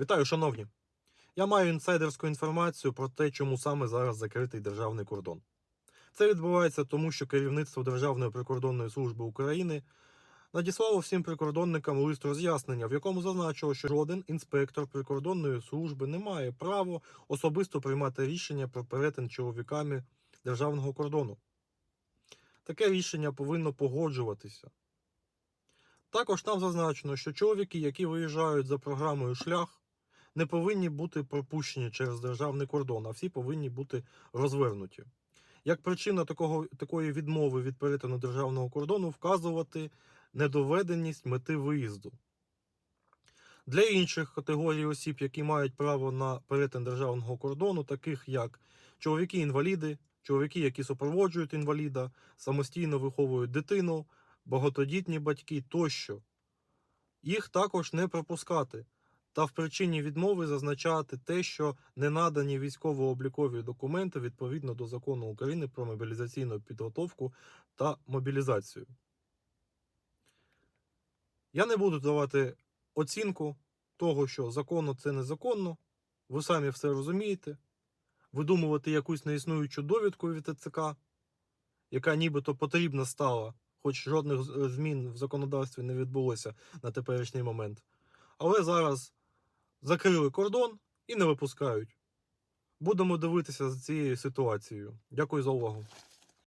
Вітаю, шановні! Я маю інсайдерську інформацію про те, чому саме зараз закритий державний кордон. Це відбувається тому, що керівництво Державної прикордонної служби України надіслало всім прикордонникам лист роз'яснення, в якому зазначило, що жоден інспектор прикордонної служби не має права особисто приймати рішення про перетин чоловіками державного кордону. Таке рішення повинно погоджуватися. Також там зазначено, що чоловіки, які виїжджають за програмою шлях, не повинні бути пропущені через державний кордон, а всі повинні бути розвернуті. Як причина такого, такої відмови від перетину державного кордону вказувати недоведеність мети виїзду. Для інших категорій осіб, які мають право на перетин державного кордону, таких як чоловіки-інваліди, чоловіки, які супроводжують інваліда, самостійно виховують дитину, багатодітні батьки тощо, їх також не пропускати та в причині відмови зазначати те, що не надані військово-облікові документи відповідно до закону України про мобілізаційну підготовку та мобілізацію. Я не буду давати оцінку того, що законно це незаконно. Ви самі все розумієте. Видумувати якусь неіснуючу довідку від ТЦК, яка нібито потрібна стала, хоч жодних змін в законодавстві не відбулося на теперішній момент. Але зараз закрили кордон і не випускають. Будемо дивитися за цією ситуацією. Дякую за увагу.